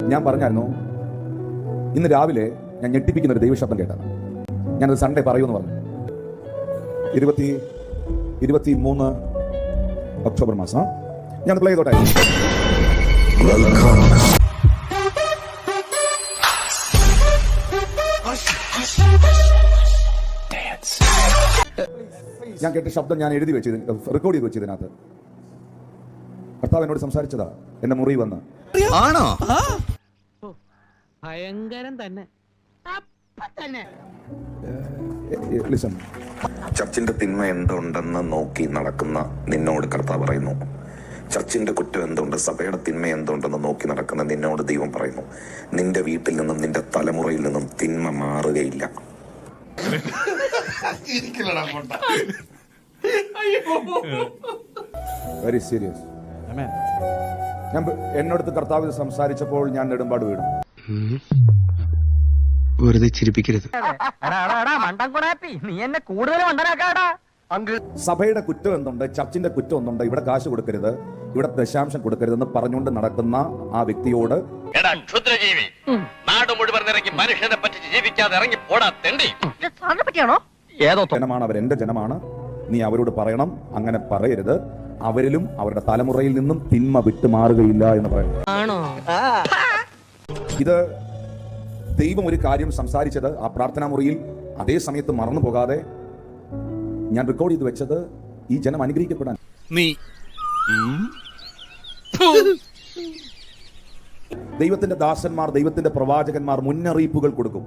ഞാൻ പറഞ്ഞായിരുന്നു ഇന്ന് രാവിലെ ഞാൻ ഞെട്ടിപ്പിക്കുന്ന ഒരു ദൈവശബ്ദം കേട്ടാണ് ഞാനത് സൺഡേ പറയുമെന്ന് പറഞ്ഞു. ഇരുപത്തി ഇരുപത്തി മൂന്ന് ഒക്ടോബർ മാസം. ഞാൻ പ്ലേ ചെയ്തോട്ടെ. ഞാൻ കേട്ട ശബ്ദം ഞാൻ എഴുതി വെച്ചത് റെക്കോർഡ് ചെയ്ത് വെച്ചതിനകത്ത് കർത്താവ് എന്നോട് സംസാരിച്ചതാ. എന്റെ മുറി വന്ന്. ആണോ? ഭയങ്കരം തന്നെ. അപ്പ തന്നെ. ലിസൺ. ചർച്ചിന്റെ തിന്മ എന്തുണ്ടെന്ന് നോക്കി നടക്കുന്ന നിന്നോട് കർത്താവ് പറയുന്നു. ചർച്ചിന്റെ കുറ്റം എന്തുണ്ട്? സഭയുടെ തിന്മ എന്തുണ്ടെന്ന് നോക്കി നടക്കുന്ന നിന്നോട് ദൈവം പറയുന്നു. നിന്റെ വീട്ടിൽ നിന്നും നിന്റെ തലമുറയിൽ നിന്നും തിന്മ മാറുകയില്ല. വെരി സീരിയസ് ഞാൻ എന്നോട് എന്നോടത്ത് കർത്താവ് ഇത് സംസാരിച്ചപ്പോൾ ഞാൻ നെടുമ്പാട് വീണു. വെറുതെ ചിരിപ്പിക്കരുത്. നീ എന്നെ കൂടുതൽ മണ്ടനാക്കാടാ. സഭയുടെ കുറ്റം എന്തുണ്ട്? ചർച്ചിന്റെ കുറ്റം എന്തുണ്ട്? ഇവിടെ കാശ് കൊടുക്കരുത്. ഇവിടെ ദശാംശം കൊടുക്കരുതെന്ന് പറഞ്ഞുകൊണ്ട് നടക്കുന്ന ആ വ്യക്തിയോട് എടാ ക്ഷുദ്രജീവി നാട് മുഴുവൻ ഇറങ്ങി മനുഷ്യനെ പറ്റിച്ച് ജീവിക്കാതെ ഇറങ്ങി പോടാ തെണ്ടി. പറ്റിയാണോ? ഏതോ ജനമാണ് അവർ എന്റെ ജനമാണ്. നീ അവരോട് പറയണം അങ്ങനെ പറയരുത്. അവരിലും അവരുടെ തലമുറയിൽ നിന്നും തിന്മ വിട്ടുമാറുകയില്ല എന്ന് പറയുന്നു. ആണോ? ഇത് ദൈവം ഒരു കാര്യം സംസാരിച്ചത് ആ പ്രാർത്ഥനാ മുറിയിൽ അതേ സമയത്ത് മറന്നു പോകാതെ ഞാൻ റെക്കോർഡ് ചെയ്ത് വെച്ചത് ഈ ജനം അനുഗ്രഹിക്കപ്പെടാൻ. നീ ദൈവത്തിന്റെ ദാസന്മാർ ദൈവത്തിന്റെ പ്രവാചകന്മാർ മുന്നറിയിപ്പുകൾ കൊടുക്കും.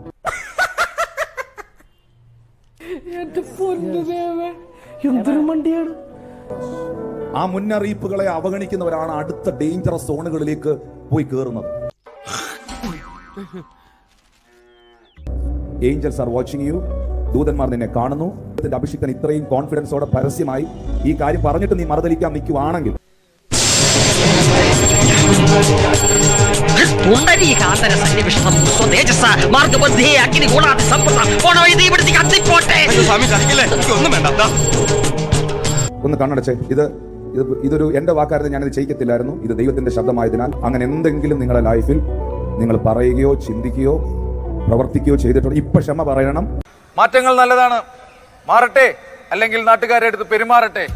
ആ മുന്നറിയിപ്പുകളെ അവഗണിക്കുന്നവരാണ് അടുത്ത ഡേഞ്ചറസ് സോണുകളിലേക്ക് പോയി കയറുന്നത് ഏഞ്ചൽസ് ആർ വാച്ചിങ് യു ദൂതന്മാർ നിന്നെ കാണുന്നു. അഭിഷിക്തൻ ഇത്രയും കോൺഫിഡൻസോടെ പരസ്യമായി ഈ കാര്യം പറഞ്ഞിട്ട് നീ മറുതലിക്കാൻ നിൽക്കുവാണെങ്കിൽ. പുണ്ടരീകാന്തര സന്നിവിഷ്ടം സ്വതേജസ മാർഗബുദ്ധി അഗ്നി ഗുണാതി സമ്പൃത പോണോ ഇത് ഇവിടുത്തെ കത്തിപ്പോട്ടെ. സ്വാമി ചതിക്കില്ലേ ഒന്നും കണ്ണടച്ചേ. ഇത് ഇത് ഇതൊരു എന്റെ വാക്കായിരുന്നു ഞാനിത് ചെയ്യിക്കത്തില്ലായിരുന്നു. ഇത് ദൈവത്തിന്റെ ശബ്ദമായതിനാൽ അങ്ങനെ എന്തെങ്കിലും നിങ്ങളുടെ ലൈഫിൽ നിങ്ങൾ പറയുകയോ ചിന്തിക്കുകയോ പ്രവർത്തിക്കുകയോ ചെയ്തിട്ടുണ്ട്. ഇപ്പൊ ക്ഷമ പറയണം. മാറ്റങ്ങൾ നല്ലതാണ്. മാറട്ടെ. അല്ലെങ്കിൽ നാട്ടുകാരെ അടുത്ത് പെരുമാറട്ടെ.